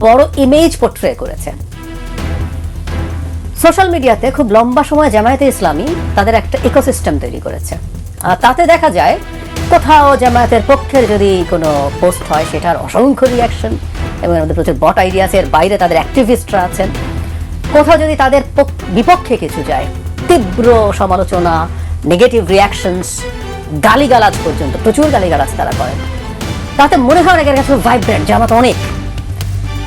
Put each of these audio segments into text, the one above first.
বড় image portray করেছে social মিডিয়াতে খুব লম্বা সময় জামায়াতে ইসলামী তাদের একটা ইকোসিস্টেম তৈরি করেছে। আর তাতে দেখা যায়, কোথাও জামায়াতের পক্ষের যদি কোনো পোস্ট হয়, সেটার অসংখ্য রিয়াকশন এবং মধ্যে প্রচুর বট আইডিয়া এর বাইরে তাদের অ্যাক্টিভিস্টরা আছেন। কোথাও যদি তাদের পক- বিপক্ষে কিছু যায়, তীব্র সমালোচনা নেগেটিভ রিয়াকশনস গালিগালাজ পর্যন্ত প্রচুর গালিগালাজ তারা করেন। তাতে মনে হয় অনেকের কাছে ভাইব্রেন্ট জামাত অনেক।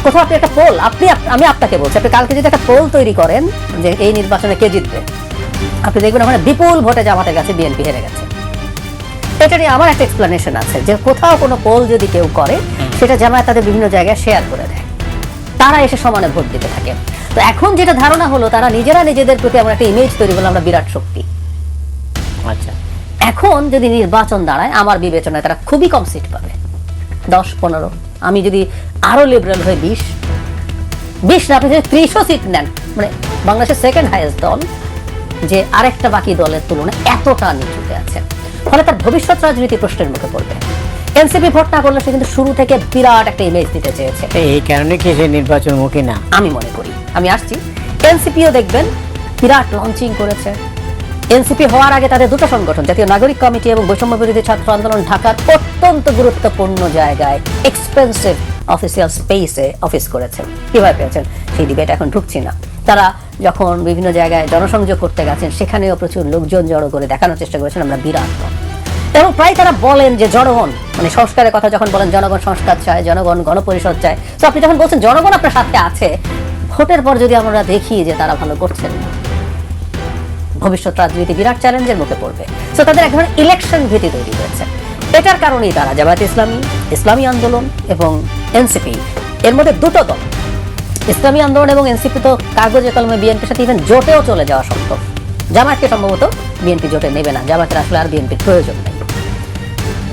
কোথাও আপনি একটা পোল আপনি আমি আপনাকে বলছি আপনি কালকে যদি একটা পোল তৈরি করেন যে এই নির্বাচনে কে জিতবে আপনি দেখবেন ওখানে বিপুল ভোটে জামাতের কাছে বিএনপি হেরে গেছে। এটা নিয়ে আমার একটা এক্সপ্লেনেশন আছে যে কোথাও কোনো পোল যদি কেউ করে সেটা জামায়াত তাদের বিভিন্ন জায়গায় শেয়ার করে দেয়। তারা এসে সমানে ভোট দিতে থাকে। তো এখন যেটা ধারণা হলো তারা নিজেরা নিজেদের প্রতি আমরা একটা ইমেজ তৈরি করলাম আমরা বিরাট শক্তি। আচ্ছা। এখন যদি নির্বাচন দাঁড়ায় আমার বিবেচনায় তারা খুবই কম সিট পাবে। দশ পনেরো। আমি যদি আরও লিবারেল হয়ে বিশ বিশ না আপনি যদি ত্রিশও সিট নেন মানে বাংলাদেশের সেকেন্ড হাইয়েস্ট দল যে আরেকটা বাকি দলের তুলনায় এতটা নিচুতে আছে। ফলে তার ভবিষ্যৎ রাজনীতি প্রশ্নের মুখে পড়বে। এনসিপি ভোট না করলে সে কিন্তু শুরু থেকে বিরাট একটা ইমেজ দিতে চেয়েছে। এই কারণে কি সে নির্বাচনমুখী না? আমি মনে করি। আমি আসছি। এনসিপিও দেখবেন বিরাট লঞ্চিং করেছে। এনসিপি হওয়ার আগে তাদের দুটো সংগঠন, জাতীয় নাগরিক কমিটি এবং বৈষম্য বিরোধী ছাত্র আন্দোলন ঢাকার অত্যন্ত গুরুত্বপূর্ণ জায়গায় এক্সপেন্সিভ অফিসিয়াল স্পেসে অফিস করেছেন। কীভাবে পেয়েছেন? সেই ডিবেট এখন ঢুকছি না। তারা যখন বিভিন্ন জায়গায় জনসংযোগ করতে গেছেন, সেখানেও প্রচুর লোকজন জড়ো করে দেখানোর চেষ্টা করেছেন, আমরা বিরাট এবং প্রায় তারা বলেন যে জনগণ মানে সংস্কারের কথা যখন বলেন, জনগণ সংস্কার চায়, জনগণ গণপরিষদ চায়। তো আপনি যখন বলছেন, জনগণ আপনার সাথে আছে, ভোটের পর যদি আমরা দেখি যে তারা ভালো করছেন না ভবিষ্যৎ রাজনীতি বিরাট চ্যালেঞ্জের মুখে পড়বে। তো তাদের এক ধরনের ইলেকশন ভীতি তৈরি হয়েছে। এটার কারণেই তারা জামায়াত ইসলামী ইসলামী আন্দোলন এবং এনসিপি, এর মধ্যে দুটো দল, ইসলামী আন্দোলন এবং এনসিপি তো কাগজে কলমে বিএনপির সাথে ইভেন জোটেও চলে যাওয়া সম্ভব। জামায়াতকে সম্ভবত বিএনপি জোটে নেবে না। জামায়াতের আসলে আর বিএনপির প্রয়োজন নেই।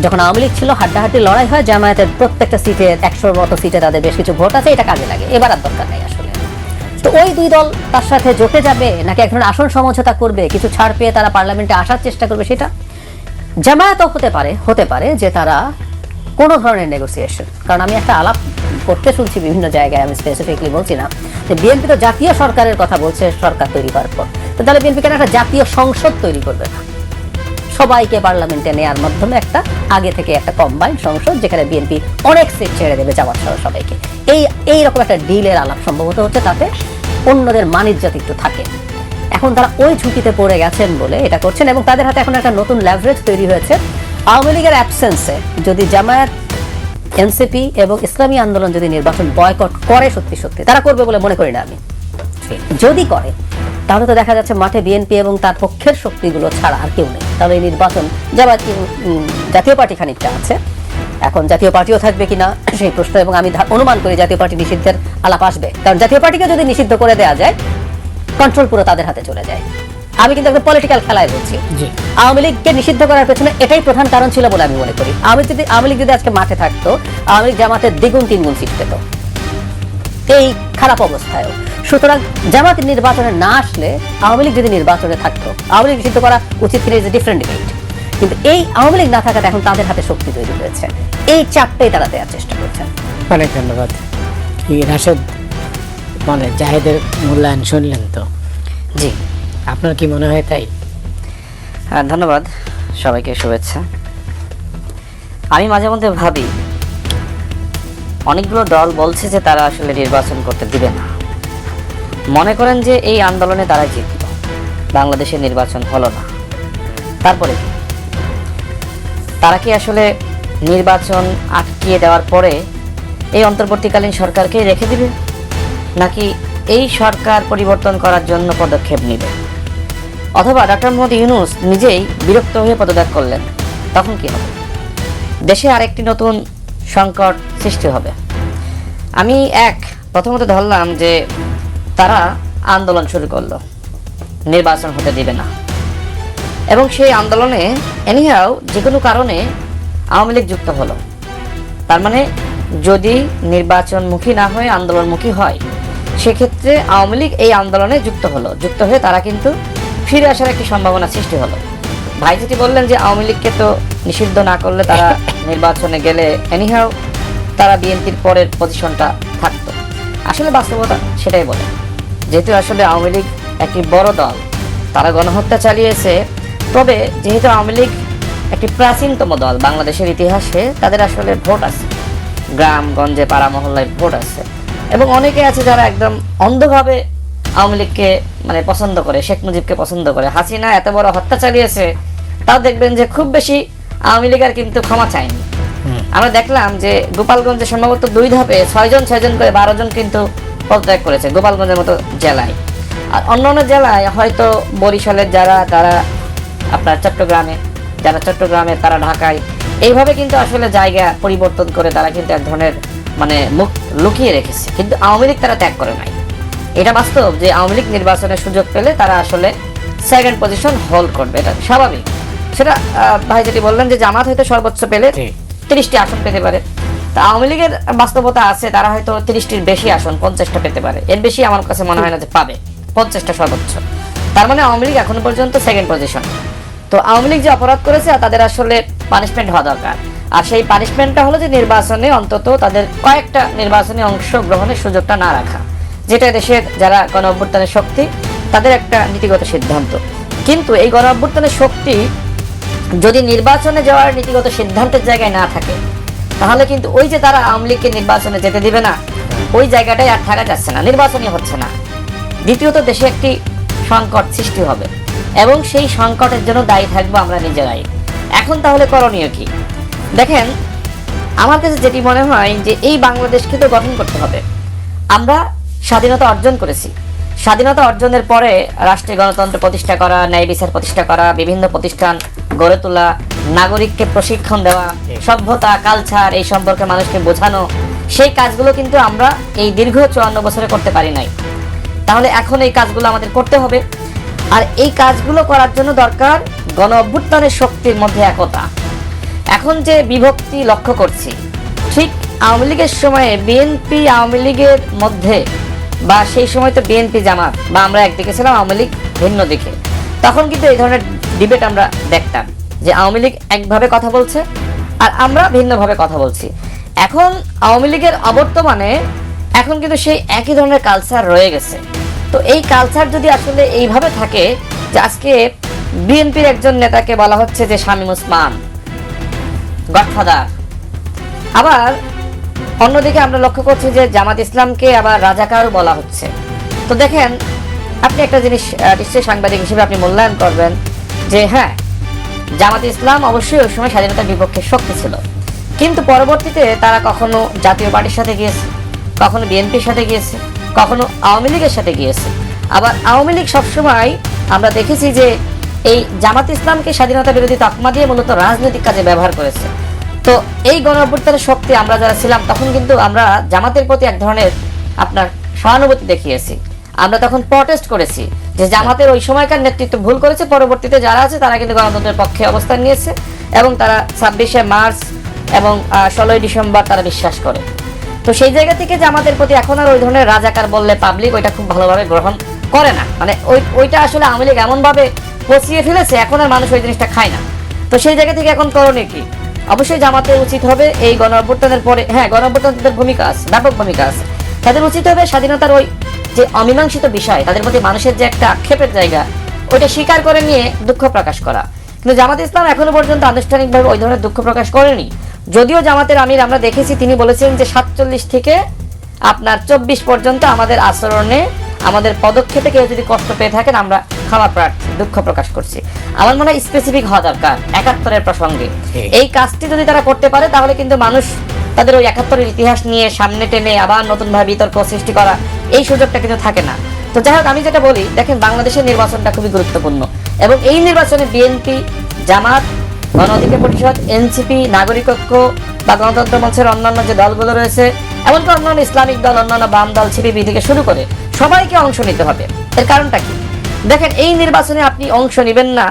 যখন আওয়ামী লীগ ছিল, হাড্ডাহাড্ডি লড়াই হয়, জামায়াতের প্রত্যেকটা সিটে, একশোর মতো সিটে তাদের বেশ কিছু ভোট আছে, এটা কাজে লাগে। এবার আর দরকার নেই। তো ওই দুই দল তার সাথে জোটে যাবে? নাকি এক ধরনের আসন সমঝোতা করবে? কিছু ছাড় পেয়ে তারা পার্লামেন্টে আসার চেষ্টা করবে সেটা জামায়াতও হতে পারে হতে পারে যে তারা কোনো ধরনের নেগোসিয়েশন কারণ আমি একটা আলাপ করতে শুনছি বিভিন্ন জায়গায়, আমি স্পেসিফিকলি বলছি না। যে বিএনপি তো জাতীয় সরকারের কথা বলছে, সরকার তৈরি করার পর। তো তাহলে বিএনপি কেন একটা জাতীয় সংসদ তৈরি করবে? না সবাইকে পার্লামেন্টে নেওয়ার মাধ্যমে একটা, আগে থেকে একটা কম্বাইন্ড সংসদ যেখানে বিএনপি অনেক সিট ছেড়ে দেবে জামাত সহ সবাইকে। এই এই রকম একটা ডিলের আলাপ সম্ভবত হচ্ছে তাতে অন্যদের মানিজ্যত একটু থাকে। এখন তারা ওই ঝুঁকিতে পড়ে গেছেন বলে এটা করছেন এবং তাদের হাতে এখন একটা নতুন ল্যাভারেজ তৈরি হয়েছে। আওয়ামী লীগের অ্যাবসেন্সে যদি জামায়াত, এনসিপি এবং ইসলামী আন্দোলন যদি নির্বাচন বয়কট করে সত্যি সত্যি, তারা করবে বলে মনে করি না আমি। যদি করে তাহলে তো দেখা যাচ্ছে মাঠে বিএনপি এবং তার পক্ষের শক্তিগুলো ছাড়া আর কেউ নেই। তাহলে এই নির্বাচন যাবার জাতীয় পার্টি খানিকটা আছে। এখন জাতীয় পার্টিও থাকবে কিনা সেই প্রশ্ন এবং আমি অনুমান করি জাতীয় পার্টি নিষিদ্ধের আলাপ আসবে। কারণ জাতীয় পার্টিকে যদি নিষিদ্ধ করে দেওয়া যায় কন্ট্রোল পুরো তাদের হাতে চলে যায়। আমি কিন্তু একটা পলিটিক্যাল খেলায় বলছি আওয়ামী লীগকে নিষিদ্ধ করার পেছনে এটাই প্রধান কারণ ছিল বলে আমি মনে করি। আমি যদি আওয়ামী লীগ যদি আজকে মাঠে থাকতো আওয়ামী লীগ জামাতের দ্বিগুণ তিনগুণ সিট পেত। এই খারাপ অবস্থায়ও। সুতরাং জামাত নির্বাচনে না আসলে আওয়ামী লীগ যদি নির্বাচনে থাকতো আওয়ামী লীগ নিষিদ্ধ করা উচিত কিনা ইজ ডিফারেন্ট ডিবেট কিন্তু এই আওয়ামী লীগ না থাকাতে এখন তাদের হাতে শক্তি তৈরি হয়েছে। এই চাপটাই তারা দেওয়ার চেষ্টা করছেন। অনেক ধন্যবাদ। কি রাশেদ মানে জাহেদের মূল্যায়ন শুনলেন তো? জি। আপনার কি মনে হয় তাই? হ্যাঁ ধন্যবাদ সবাইকে শুভেচ্ছা। আমি মাঝে মধ্যে ভাবি অনেকগুলো দল বলছে যে তারা আসলে নির্বাচন করতে দিবে না। মনে করেন যে এই আন্দোলনে তারা জিতল। বাংলাদেশে নির্বাচন হলো না। তারপরে, তারা কি আসলে নির্বাচন আটকিয়ে দেওয়ার পরে এই অন্তর্বর্তীকালীন সরকারকেই রেখে দিবে? নাকি এই সরকার পরিবর্তন করার জন্য পদক্ষেপ নেবে? অথবা ডক্টর মোহাম্মদ ইউনুস নিজেই বিরক্ত হয়ে পদত্যাগ করলেন, তখন কি হবে? দেশে আরেকটি নতুন সংকট সৃষ্টি হবে। আমি এক, প্রথমত ধরলাম যে তারা আন্দোলন শুরু করল। নির্বাচন হতে দিবে না। এবং সেই আন্দোলনে এনিহাও যে কোনো কারণে আওয়ামী লীগ যুক্ত হলো। তার মানে যদি নির্বাচনমুখী না হয়ে আন্দোলনমুখী হয়, সেক্ষেত্রে আওয়ামী লীগ এই আন্দোলনে যুক্ত হলো। যুক্ত হয়ে তারা কিন্তু ফিরে আসার একটি সম্ভাবনা সৃষ্টি হলো। ভাই যেটি বললেন যে আওয়ামী লীগকে তো নিষিদ্ধ না করলে তারা নির্বাচনে গেলে এনিহাও তারা বিএনপির পরের পজিশনটা থাকতো। আসলে বাস্তবতা সেটাই বলে। যেহেতু আসলে আওয়ামী লীগ একটি বড় দল তারা গণহত্যা চালিয়েছে। তবে যেহেতু আওয়ামী লীগ একটি প্রাচীনতম দল বাংলাদেশের ইতিহাসে তাদের আসলে ভোট আছে। গ্রাম গঞ্জে পাড়া মহল্লায় ভোট আছে। এবং অনেকে আছে যারা একদম অন্ধভাবে আওয়ামী লীগকে মানে পছন্দ করে শেখ মুজিবকে পছন্দ করে। হাসিনা এত বড় হত্যা চালিয়েছে তাও দেখবেন যে খুব বেশি আওয়ামী লীগের কিন্তু ক্ষমা চায়নি। আমরা দেখলাম যে গোপালগঞ্জে সম্ভবত দুই ধাপে ছয়জন ছয়জন করে বারো জন কিন্তু পদত্যাগ করেছে গোপালগঞ্জের মতো জেলায়। আর অন্য অন্য জেলায় হয়তো বরিশালের যারা তারা আপনার চট্টগ্রামে যারা চট্টগ্রামে তারা ঢাকায় এইভাবে কিন্তু আসলে জায়গা পরিবর্তন করে তারা কিন্তু এক ধরনের মানে মুখ লুকিয়ে রেখেছে। কিন্তু আওয়ামী লীগ তারা ত্যাগ করে নাই। এটা বাস্তব যে আওয়ামী লীগ নির্বাচনের সুযোগ পেলে তারা আসলে সেকেন্ড পজিশন হোল্ড করবে এটা স্বাভাবিক। সেটা ভাই যেটি বললেন যে জামাত হয়তো সর্বোচ্চ পেলে তিরিশটি আসন পেতে পারে। তা আওয়ামী লীগের বাস্তবতা আছে, তারা হয়তো তিরিশটির বেশি আসন, পঞ্চাশটা পেতে পারে। এর বেশি আমার কাছে মনে হয় না যে পাবে, পঞ্চাশটা সর্বোচ্চ। তার মানে আওয়ামী লীগ এখনও পর্যন্ত সেকেন্ড পজিশন তো আওয়ামী লীগ যে অপরাধ করেছে তাদের আসলে পানিশমেন্ট হওয়া দরকার। আর সেই পানিশমেন্টটা হলো যে নির্বাচনে অন্তত তাদের কয়েকটা নির্বাচনে অংশগ্রহণের সুযোগটা না রাখা। যেটা দেশের যারা গণ অভ্যুত্থানের শক্তি, তাদের একটা নীতিগত সিদ্ধান্ত। কিন্তু এই গণ অভ্যুত্থানের শক্তি যদি নির্বাচনে যাওয়ার নীতিগত সিদ্ধান্তের জায়গায় না থাকে তাহলে কিন্তু ওই যে তারা আওয়ামী লীগকে নির্বাচনে যেতে দিবে না, ওই জায়গাটায় আর থাকা যাচ্ছে না, নির্বাচনই হচ্ছে না। দ্বিতীয়ত দেশে একটি সংকট সৃষ্টি হবে, এবং সেই সংকটের জন্য দায়ী থাকব আমরা নিজেরাই। এখন তাহলে করণীয় কি? দেখেন, আমার কাছে যেটি মনে হয় যে এই বাংলাদেশকে তো গঠন করতে হবে। আমরা স্বাধীনতা অর্জন করেছি। স্বাধীনতা অর্জনের পরে রাষ্ট্রীয় গণতন্ত্র প্রতিষ্ঠা করা, ন্যায় বিচার প্রতিষ্ঠা করা, বিভিন্ন প্রতিষ্ঠান গড়ে তোলা নাগরিককে প্রশিক্ষণ দেওয়া সভ্যতা কালচার এই সম্পর্কে মানুষকে বোঝানো সেই কাজগুলো কিন্তু আমরা এই দীর্ঘ চুয়ান্ন বছরে করতে পারি নাই। তাহলে এখন এই কাজগুলো আমাদের করতে হবে। আর এই কাজগুলো করার জন্য দরকার গণ অভ্যুত্থানের শক্তির মধ্যে একতা। এখন যে বিভক্তি লক্ষ্য করছি ঠিক আওয়ামী লীগের সময়ে বিএনপি আওয়ামী লীগের মধ্যে বা সেই সময় তো বিএনপি জামাত বা আমরা একদিকে ছিলাম আওয়ামী লীগ ভিন্ন দিকে। তখন কিন্তু এই ধরনের ডিবেট আমরা দেখতাম যে আওয়ামী লীগ একভাবে কথা বলছে আর আমরা ভিন্নভাবে কথা বলছি। এখন আওয়ামী লীগের অবর্তমানে এখন কিন্তু সেই একই ধরনের কালচার রয়ে গেছে। তো এই কালচার যদি আসলে এইভাবে থাকে যে আজকে বিএনপির একজন নেতাকে বলা হচ্ছে যে শামীম ওসমান, গডফাদার, আবার অন্যদিকে আমরা লক্ষ্য করছি যে জামাত ইসলামকে আবার রাজাকার বলা হচ্ছে। তো দেখেন, আপনি একটা জিনিস নিশ্চয়ই সাংবাদিক হিসেবে আপনি মূল্যায়ন করবেন যে হ্যাঁ জামাত ইসলাম অবশ্যই ওই সময় স্বাধীনতার বিপক্ষে শক্তি ছিল। কিন্তু পরবর্তীতে তারা কখনো জাতীয় পার্টির সাথে গিয়েছে, কখনো বিএনপির সাথে গিয়েছে, কখনো আওয়ামী লীগের সাথে গিয়েছে। আবার আওয়ামী লীগ সবসময় আমরা দেখেছি যে এই জামাত ইসলামকে স্বাধীনতা বিরোধী তকমা দিয়ে মূলত রাজনৈতিক কাজে ব্যবহার করেছে। তো এই গণ শক্তি আমরা যারা ছিলাম, তখন কিন্তু আমরা জামাতের প্রতি এক ধরনের আপনার সহানুভূতি দেখিয়েছি। আমরা তখন প্রটেস্ট করেছি। যে জামাতের ওই সময়কার নেতৃত্ব ভুল করেছে, পরবর্তীতে যারা আছে তারা কিন্তু গণতন্ত্রের পক্ষে অবস্থান নিয়েছে এবং তারা ছাব্বিশে মার্চ এবং ষোলোই ডিসেম্বর তারা বিশ্বাস করে। তো সেই জায়গা থেকে জামাতের প্রতি এখন আর ওই ধরনের রাজাকার বললে পাবলিক ওইটা খুব ভালোভাবে গ্রহণ করে না। মানে ওই, ওইটা আসলে আওয়ামী লীগ এমনভাবে পচিয়ে ফেলেছে, এখন আর মানুষ ওই জিনিসটা খায় না। তো সেই জায়গা থেকে এখন করণীয় কি? অবশ্যই জামাতের উচিত হবে এই গণ পরে হ্যাঁ গণ ভূমিকা আছে, ব্যাপক ভূমিকা আছে। তাদের উচিত হবে স্বাধীনতার ওই যে অমীমাংসিত বিষয় তাদের প্রতি মানুষের যে একটা আক্ষেপের জায়গা ওইটা স্বীকার করে নিয়ে দুঃখ প্রকাশ করা। কিন্তু জামাত ইসলাম এখনও পর্যন্ত আনুষ্ঠানিকভাবে ওই ধরনের দুঃখ প্রকাশ করেনি। যদিও জামাতের আমির আমরা দেখেছি তিনি বলেছেন যে সাতচল্লিশ থেকে আপনার চব্বিশ পর্যন্ত আমাদের আচরণে আমাদের পদক্ষেপে কেউ যদি কষ্ট পেয়ে থাকেন আমরা ক্ষমা প্রার্থী দুঃখ প্রকাশ করছি। আমার মনে হয় স্পেসিফিক হওয়া দরকার একাত্তরের প্রসঙ্গে। এই কাজটি যদি তারা করতে পারে তাহলে কিন্তু মানুষ তাদের ওই একাত্তরের ইতিহাস নিয়ে সামনে টেনে আবার নতুনভাবে বিতর্ক সৃষ্টি করা এই সুযোগটা কিন্তু থাকে না। তো যাই হোক, আমি যেটা বলি, দেখেন বাংলাদেশের নির্বাচনটা খুবই গুরুত্বপূর্ণ এবং এই নির্বাচনে বিএনপি, জামাত, গণ অধিকার পরিষদ, এনসিপি, নাগরিক ঐক্য বা গণতন্ত্র মঞ্চের অন্যান্য যে দলগুলো রয়েছে, এমনকি অন্যান্য ইসলামিক দল, অন্যান্য বাম দল সিপিবি থেকে শুরু করে সবাইকে অংশ নিতে হবে। এর কারণটা কি? দেখেন, এই নির্বাচনে আপনি অংশ নেবেন না।